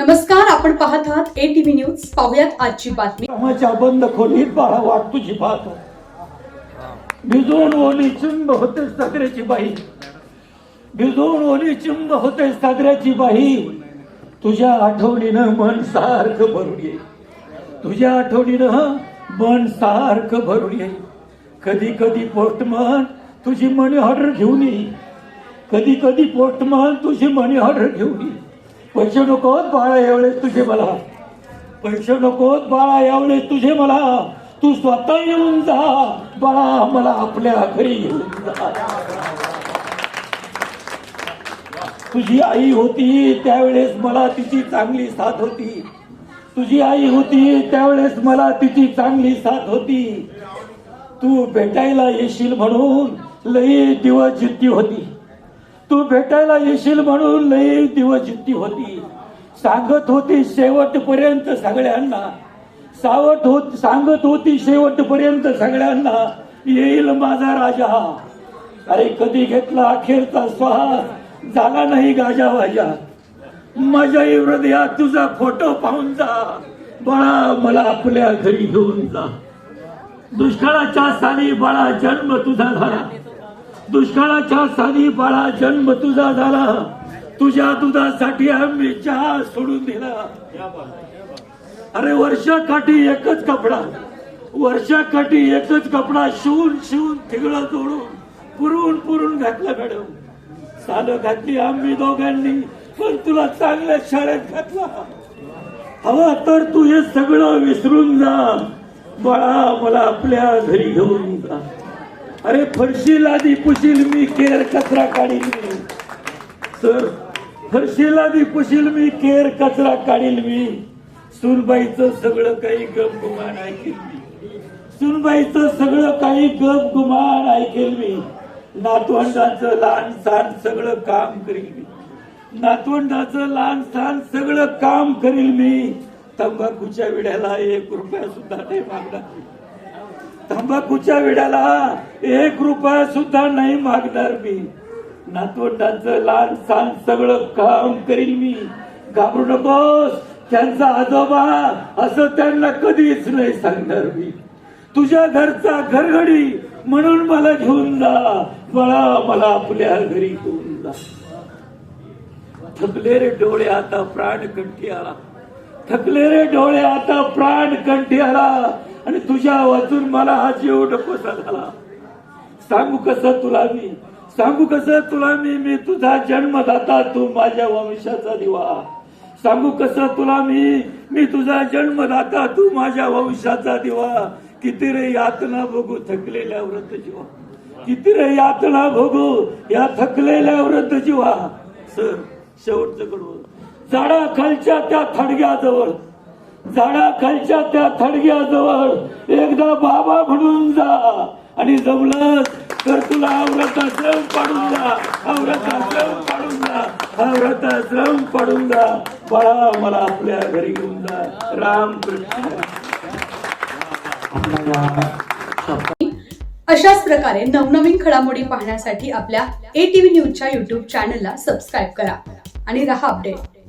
नमस्कार आपण पाहत आहात ए टीव्ही न्यूज पाहुयात आजची बातमी. कामाच्या बंद खोलीत बाळा वाट तुझी पाहतो भिजून ओली चिंब होते सागऱ्याची बाई. भिजून ओली चिंब होते सागऱ्याची बाई. तुझ्या आठवणीनं मन सारखं भरून ये. तुझ्या आठवणीनं मन सारखं भरून ये. कधी कधी पोस्टमन तुझी मनी ऑर्डर घेऊन ये. कधी कधी पोस्टमन तुझी मनी ऑर्डर घेऊन ये. पैसे नकोत बाळा यावेळेस तुझे मला. पैसे नकोत बाळा यावेळेस तुझे मला. तू स्वतः येऊन जा. बाळा मला आपल्या घरी येऊन जा. तुझी आई होती त्यावेळेस मला तिची चांगली साथ होती. तुझी आई होती त्यावेळेस मला तिची चांगली साथ होती. तू भेटायला येशील म्हणून लई दिवस जिद्दी होती. तू भेटायला येशील म्हणून लई दिवस जित्ती होती. सांगत होती शेवटपर्यंत सगळ्यांना. सावट होत सांगत होती शेवटपर्यंत सगळ्यांना येईल माझा राजा. अरे कधी घेतला अखेरचा श्वास झाला नाही गाजा वाजा. माझ्या हृदयात तुझा फोटो पाहून जा. बाळा मला आपल्या घरी घेऊन जा. दुष्काळाच्या साली बाळा जन्म तुझा झाला. दुष्काळाच्या साली बाळा जन्म तुझा झाला. तुझ्या दुधासाठी आम्ही चहा सोडून दिला. अरे वर्षाकाठी एकच कपडा. वर्षाकाठी एकच कपडा शिवून शिवून थिगळं जोडून पुरून पुरून घातला मॅडम. साल घातली आम्ही दोघांनी पण तुला चांगल्या शाळेत घातला. हवा तर तू हे सगळं विसरून जा. बाळा मला आपल्या घरी घेऊन जा. अरे फरशील आधी पुशील मी केर कचरा काढील मी. सर फरशील आधी पुशील मी केर कचरा काढील मी. सुनबाईचं सगळं काही गप गुमान ऐकेल मी. सुनबाईचं सगळं काही गप गुमान ऐकेल मी. नातवंडाचं लहान सहान सगळं काम करील मी. नातवंडाचं लहान सहान सगळं काम करील मी. तंबाखूच्या विड्याला एक रुपया सुद्धा नाही मागणार. मी. तंबाखूच्या विड्याला एक रुपया सुद्धा नाही मागणार मी. नातवंडांचं लहान सहान सगळं काम करील मी. घाबरू नकोस त्यांचा आजोबा असं त्यांना कधीच नाही सांगणार मी. तुझ्या घरचा घरघडी म्हणून मला घेऊन जा. मला मला आपल्या घरी घेऊन जा. थकले रे डोळे आता प्राण कंठी आला थकले रे डोळे आता प्राण कंठी आला आणि तुझ्या आवाजून मला हा जीव नकोसा झाला. सांगू कसं तुला मी? सांगू कसं तुला मी? मी तुझा जन्मदाता तू माझ्या वंशाचा दिवा. सांगू कसं तुला मी? मी तुझा जन्मदाता तू माझ्या वंशाचा दिवा. किती रे यातना बघू थकलेल्या व्रत जीवा किती रे यातना बघू या थकलेल्या व्रत जीवा सर शेवटचं कडवं. झाडा खालच्या त्या थडग्याजवळ झाडाखालच्या त्या थडग्याजवळ एकदा बाबा म्हणून जा आणि जमलं तर तुला व्रताश्रम पाडून जा. व्रताश्रम पाडून जा. व्रताश्रम पाडून जा. बाळा मला आपल्या घरी घेऊन जा. राम कृष्ण अशाच प्रकारे नवनवीन घडामोडी पाहण्यासाठी आपल्या ए टीव्ही न्यूजच्या युट्यूब चॅनलला सबस्क्राईब करा आणि रहा अपडेट